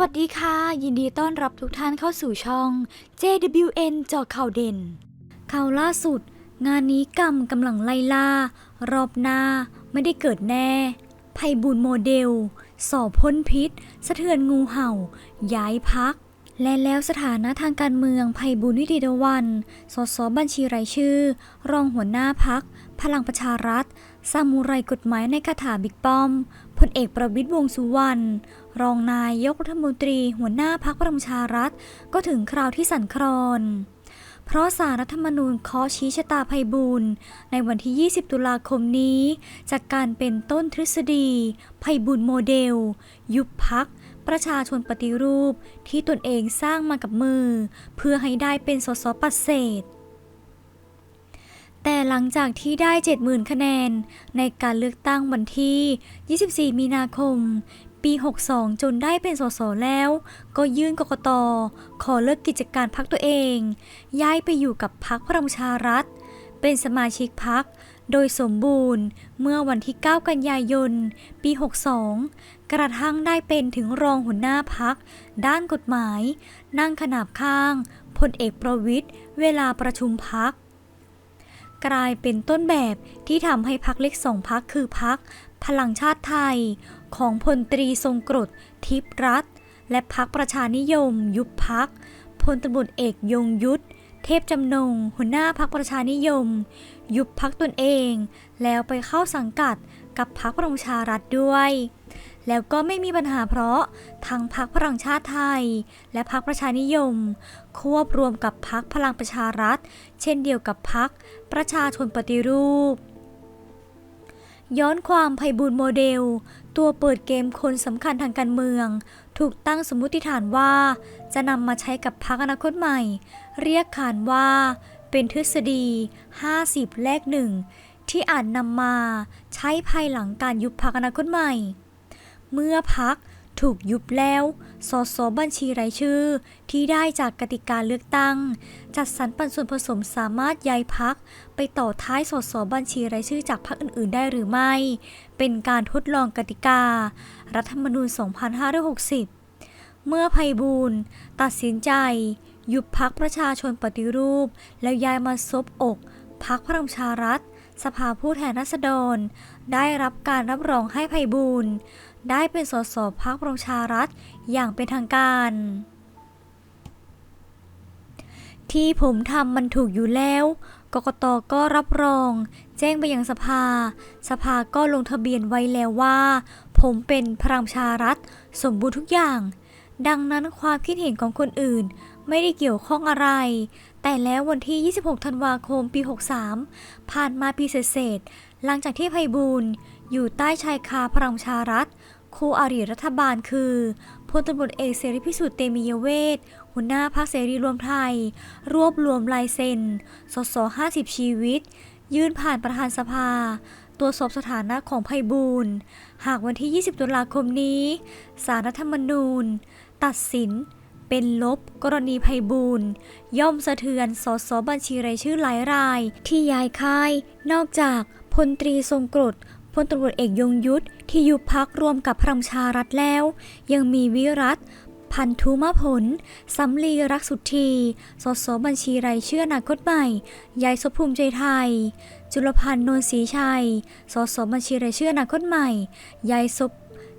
วัสดีค่ะ ยินดีต้อนรับทุกท่านเข้าสู่ช่อง JWN จอข่าวเด่น ข่าวล่าสุด งานนี้กรรมกำลังไล่ล่า รอบหน้า ไม่ได้เกิดแน่ไพบุญโมเดล สอบพ้นพิษ สะเทือนงูเห่า ย้ายพัก และแล้วสถานะทางการเมืองไพบุญวิติตวัน สสบัญชีรายชื่อ รองหัวหน้าพัก พลังประชารัฐ ซามูไรกฎหมายในคาถาบิ๊กป้อม พลเอกประวิตยวงสุวรรณ รองนายยกรัฐมนตรี หัวหน้าพักพลังประชารัฐ ก็ถึงคราวที่สั่นคลอนเพราะสารรัฐธรรมนูญเคาะชี้ชะตาภัยบูลในวันที่ 20 ตุลาคมนี้ จากการเป็นต้นทฤษฎีภัยบูลโมเดล ยุบพัก ประชาชนปฏิรูปที่ตนเองสร้างมากับมือ เพื่อให้ได้เป็นสสปัดเศษ แต่หลังจากที่ได้ 70,000 คะแนน ในการเลือกตั้งวันที่ 24 มีนาคม ปี 62 จนได้เป็นสสแล้ว ก็ยื่นกกตขอเลิกกิจการพักตัวเอง ย้ายไปอยู่กับพักพลังประชารัฐ เป็นสมาชิกพัก โดยสมบูรณ์เมื่อวันที่ 9 กันยายน ปี 62 กระทั่งได้เป็นถึงรองหัวหน้าพัก ด้านกฎหมาย นั่งขนาบข้างพลเอกประวิทย์เวลาประชุมพักกลายเป็นต้นแบบที่ทำให้พักเล็กสองพักคือพักพลังชาติไทยของพลตรีทรงกรดทิพย์รัฐและพักประชานิยม ยุบพักพลตำรวจเอกยงยุทธ เทพจำนง หัวหน้าพักประชานิยม ยุบพักตนเอง แล้วไปเข้าสังกัดกับพักพลังประชารัฐด้วย แล้วก็ไม่มีปัญหาเพราะทั้งพักพลังชาติไทย และพักประชานิยม ควบรวมกับพักพลังประชารัฐ เช่นเดียวกับพักประชาชนปฏิรูปย้อนความไพบูลโมเดล ตัวเปิดเกมคนสำคัญทางการเมือง ถูกตั้งสมมติฐานว่า จะนำมาใช้กับพักอนาคตใหม่ เรียกขานว่า เป็นทฤษฎี 50 แลกหนึ่งที่อาจนำมาใช้ภายหลังการยุบพักอนาคตใหม่ เมื่อพัก ถูกยุบแล้ว สสบัญชีรายชื่อ ที่ได้จากกติกาเลือกตั้ง จัดสรรปันส่วนผสมสามารถย้ายพัก ไปต่อท้ายสสบัญชีรายชื่อจากพรรคอื่น ๆ ได้หรือไม่ เป็นการทดลองกติกา รัฐธรรมนูญ 2560 เมื่อไพบูลย์ตัดสินใจ ยุบพักประชาชนปฏิรูป แล้วย้ายมาซบอกพักพลังชารัฐสภาผู้แทนราษฎร ได้รับการรับรองให้ไพบูลย์ ได้เป็นสสพักประชารัฐอย่างเป็นทางการ ที่ผมทำมันถูกอยู่แล้ว กกตก็รับรอง แจ้งไปยังสภา สภาก็ลงทะเบียนไว้แล้วว่า ผมเป็นพลังประชารัฐสมบูรณ์ทุกอย่าง ดังนั้นความคิดเห็นของคนอื่นไม่ได้เกี่ยวข้องอะไร แต่แล้ววันที่ 26 ธันวาคม ปี 63 ผ่านมาปีเศษ หลังจากที่ไพบูลอยู่ใต้ชายคาพลังประชารัฐ คู่อริรัฐบาลคือพลตำรวจเอกเสรีพิสุทธิ์เตมียเวทหัวหน้าพรรคเสรีรวมไทย รวบรวมลายเซ็น สส50 ชีวิต ยื่นผ่านประธานสภา ตรวจสอบสถานะของไพบูลหากวันที่ 20 ตุลาคมนี้ สารรัฐธรรมนูญ ตัดสินเป็นลบกรณีไพบูลย่อมสะเทือนสสบัญชีรายชื่อหลายราย ที่ย้ายค่าย นอกจากพลตรีทรงกรด พลตำรวจเอกยงยุทธที่ยุบพักรวมกับพลังประชารัฐแล้ว ยังมีวิรัตพันธุมผลสำลีรักสุทธีสสบัญชีรายชื่อนาคตใหม่ยายสภูมิใจไทย จุลพันธ์นวลศรีชัย สสบัญชีรายชื่ออนาคตใหม่ยายศพ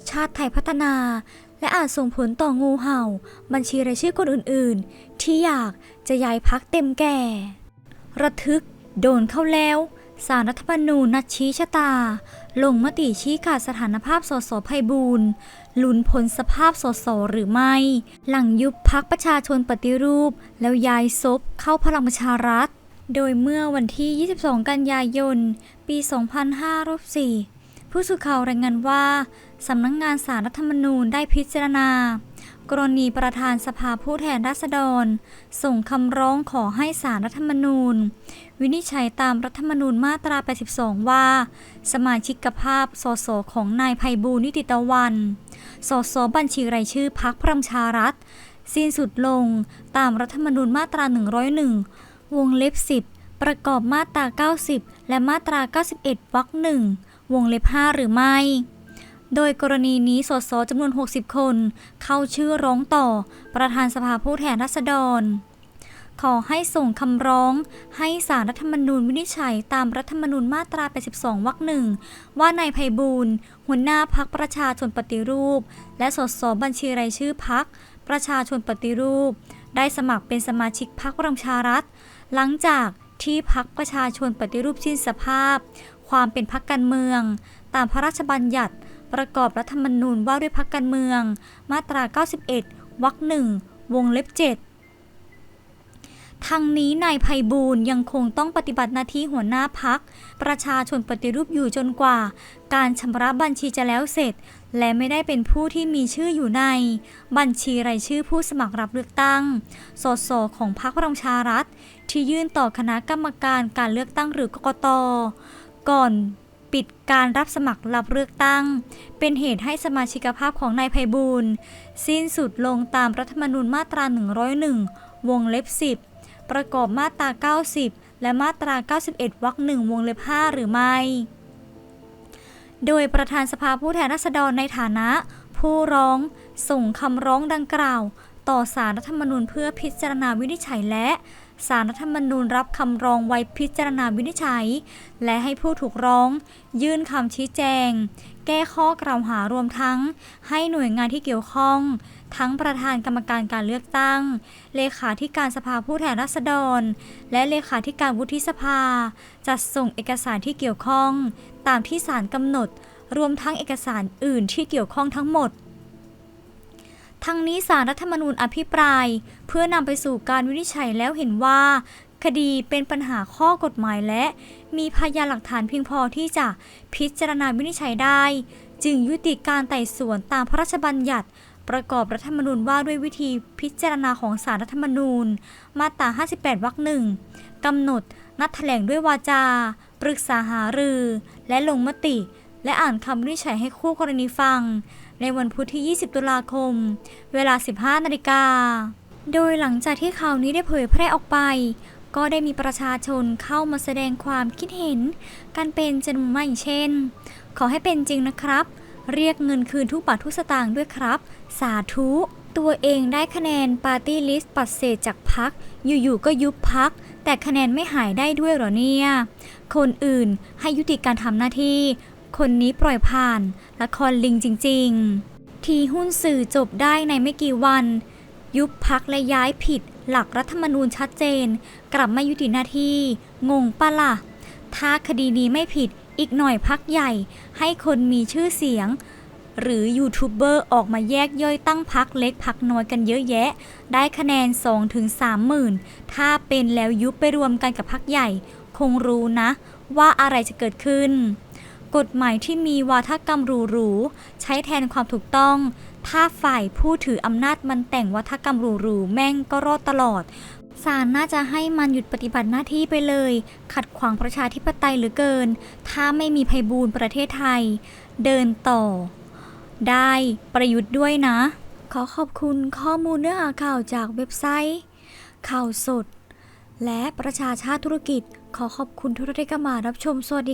ชาติไทยพัฒนา และอาจส่งผลต่องูเห่า บัญชีรายชื่อคนอื่นๆ ที่อยากจะย้ายพักเต็มแก่ ระทึก โดนเข้าแล้ว สารรัฐธรรมนูญนัดชี้ชะตา ลงมติชี้ขาดสถานภาพสสไพบูลย์ลุ้นผลสภาพสสหรือไม่ หลังยุบพักประชาชนปฏิรูป แล้วย้ายซบเข้าพลังประชารัฐ โดยเมื่อวันที่ 22 กันยายน ปี 2504ผู้สื่อข่าวรายงานว่าสำนักงงานสารรัฐธรรมนูญได้พิจารณา กรณีประธานสภาผู้แทนราษฎร ส่งคำร้องขอให้สารรัฐธรรมนูญ วินิจฉัยตามรัฐธรรมนูญมาตรา 82 ว่า สมาชิกภาพ สส ของนายไพบูลนิติตะวัน สส บัญชีรายชื่อพักพลังประชารัฐ สิ้นสุดลงตามรัฐธรรมนูญมาตรา 101 วงเล็บ 10 ประกอบมาตรา 90 และมาตรา 91วรรคหนึ่งวงเล็บ 5 หรือไม่ โดยกรณีนี้สสจำนวน 60 คน เข้าชื่อร้องต่อ ประธานสภาผู้แทนราษฎร ขอให้ส่งคำร้อง ให้สารรัฐธรรมนูญวินิจฉัยตามรัฐธรรมนูญมาตรา 82 วรรคหนึ่ง ว่านายไพบูลหัวหน้าพักประชาชนปฏิรูป และสสบัญชีรายชื่อพักประชาชนปฏิรูป ได้สมัครเป็นสมาชิกพักพลังประชารัฐ หลังจากที่พักประชาชนปฏิรูปสิ้นสภาพ ความเป็นพักการเมือง ตามพระราชบัญญัติ ประกอบรัฐธรรมนูญว่าด้วยพักการเมือง มาตรา 91 วรรคหนึ่งวงเล็บ 7ทั้งนี้นายไพบูลย์ยังคงต้องปฏิบัติหน้าที่หัวหน้าพัก ประชาชนปฏิรูปอยู่จนกว่า การชำระบัญชีจะแล้วเสร็จ และไม่ได้เป็นผู้ที่มีชื่ออยู่ใน บัญชีรายชื่อผู้สมัครรับเลือกตั้ง สสของพรรคพลังชารัฐ ที่ยื่นต่อคณะกรรมการการเลือกตั้งหรือกกตก่อน ปิดการรับสมัครรับเลือกตั้ง เป็นเหตุให้สมาชิกภาพของนายไพบูลสิ้นสุดลงตามรัฐธรรมนูญมาตรา 101 วงเล็บ 10 ประกอบมาตรา 90 และมาตรา 91 วรรคหนึ่งวงเล็บ 5 หรือไม่ โดยประธานสภาผู้แทนราษฎรในฐานะ ผู้ร้องส่งคำร้องดังกล่าว ต่อสารรัฐธรรมนูญเพื่อพิจารณาวินิจฉัยและ สารรัฐธรรมนูญรับคำร้องไว้พิจารณาวินิจฉัย และให้ผู้ถูกร้อง ยื่นคำชี้แจง แก้ข้อกล่าวหารวมทั้ง ให้หน่วยงานที่เกี่ยวข้อง ทั้งประธานกรรมการการเลือกตั้ง เลขาธิการสภาผู้แทนราษฎร และเลขาธิการวุฒิสภา จัดส่งเอกสารที่เกี่ยวข้อง ตามที่ศาลกำหนด รวมทั้งเอกสารอื่นที่เกี่ยวข้องทั้งหมด ทั้งนี้สารรัฐธรรมนูญอภิปราย เพื่อนำไปสู่การวินิจฉัยแล้วเห็นว่า คดีเป็นปัญหาข้อกฎหมายและ มีพยานหลักฐานเพียงพอที่จะพิจารณาวินิจฉัยได้ จึงยุติการไต่สวนตามพระราชบัญญัติประกอบรัฐธรรมนูญว่าด้วยวิธีพิจารณาของสารรัฐธรรมนูญ มาตรา 58 วรรคหนึ่งกำหนดนัดแถลงด้วยวาจา ปรึกษาหารือ และลงมติ และอ่านคำวินิจฉัยให้คู่กรณีฟัง ในวันพุธที่ 20 ตุลาคม เวลา 15 นาฬิกา โดยหลังจากที่ข่าวนี้ได้เผยแพร่ออกไป ก็ได้มีประชาชนเข้ามาแสดงความคิดเห็น กันเป็นจำนวนมากเช่น ขอให้เป็นจริงนะครับ เรียกเงินคืนทุกบาททุกสตางค์ด้วยครับ สาธุตัวเองได้คะแนนปาร์ตี้ลิสต์ปัดเศษจากพัก อยู่ๆก็ยุบพัก แต่คะแนนไม่หายได้ด้วยหรอเนี่ย คนอื่นให้ยุติการทำหน้าที่ คนนี้ปล่อยผ่าน ละครลิงจริง ๆ ทีหุ้นสื่อจบได้ในไม่กี่วัน ยุบพักและย้ายผิด หลักรัฐธรรมนูญชัดเจน กลับมายุติหน้าที่ งงปะล่ะ ถ้าคดีนี้ไม่ผิดอีกหน่อยพักใหญ่ ให้คนมีชื่อเสียง หรือยูทูบเบอร์ออกมาแยกย่อยตั้งพักเล็กพักน้อยกันเยอะแยะ ได้คะแนน 2-3หมื่น ถ้าเป็นแล้วยุบไปรวมกันกับพักใหญ่ คงรู้นะ ว่าอะไรจะเกิดขึ้น กฎหมายที่มีวาทกรรมหรูๆ ใช้แทนความถูกต้อง ถ้าฝ่ายผู้ถืออำนาจมันแต่งวัฒกรรมหรูๆ แม่งก็รอดตลอดศาลน่าจะให้มันหยุดปฏิบัติหน้าที่ไปเลย ขัดขวางประชาธิปไตยเหลือเกิน ถ้าไม่มีภัยบูลย์ประเทศไทย เดินต่อ ได้ประยุทธ์ด้วยนะ ขอขอบคุณข้อมูลเนื้อหาข่าวจากเว็บไซต์ ข่าวสด และประชาชาติธุรกิจ ขอขอบคุณทุกท่านที่เข้ามารับชมสวัสดี